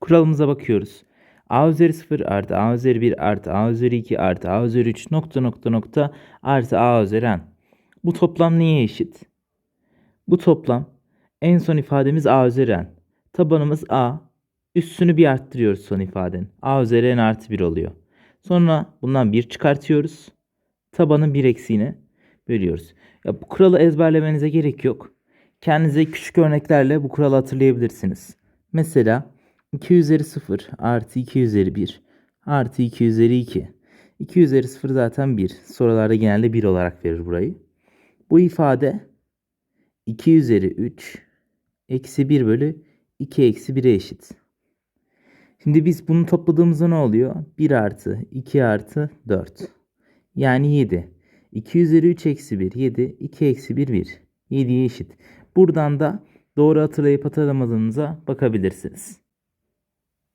Kuralımıza bakıyoruz. a üzeri 0 artı a üzeri 1 artı a üzeri 2 artı a üzeri 3 nokta nokta nokta artı a üzeri n. Bu toplam neye eşit? Bu toplam en son ifademiz a üzeri n. Tabanımız a. Üstünü bir arttırıyoruz son ifadenin. a üzeri n artı 1 oluyor. Sonra bundan 1 çıkartıyoruz. Tabanın 1 eksiğini bölüyoruz. Ya bu kuralı ezberlemenize gerek yok. Kendinize küçük örneklerle bu kuralı hatırlayabilirsiniz. Mesela 2 üzeri 0 artı 2 üzeri 1 artı 2 üzeri 2. 2 üzeri 0 zaten 1. Sorularda genelde 1 olarak verir burayı. Bu ifade 2 üzeri 3 eksi 1 bölü 2 eksi 1'e eşit. Şimdi biz bunu topladığımızda ne oluyor? 1 artı 2 artı 4. Yani 7. 2 üzeri 3 eksi 1 7. 2 eksi 1 1. 7'ye eşit. Buradan da doğru hatırlayıp hatırlamadığınıza bakabilirsiniz.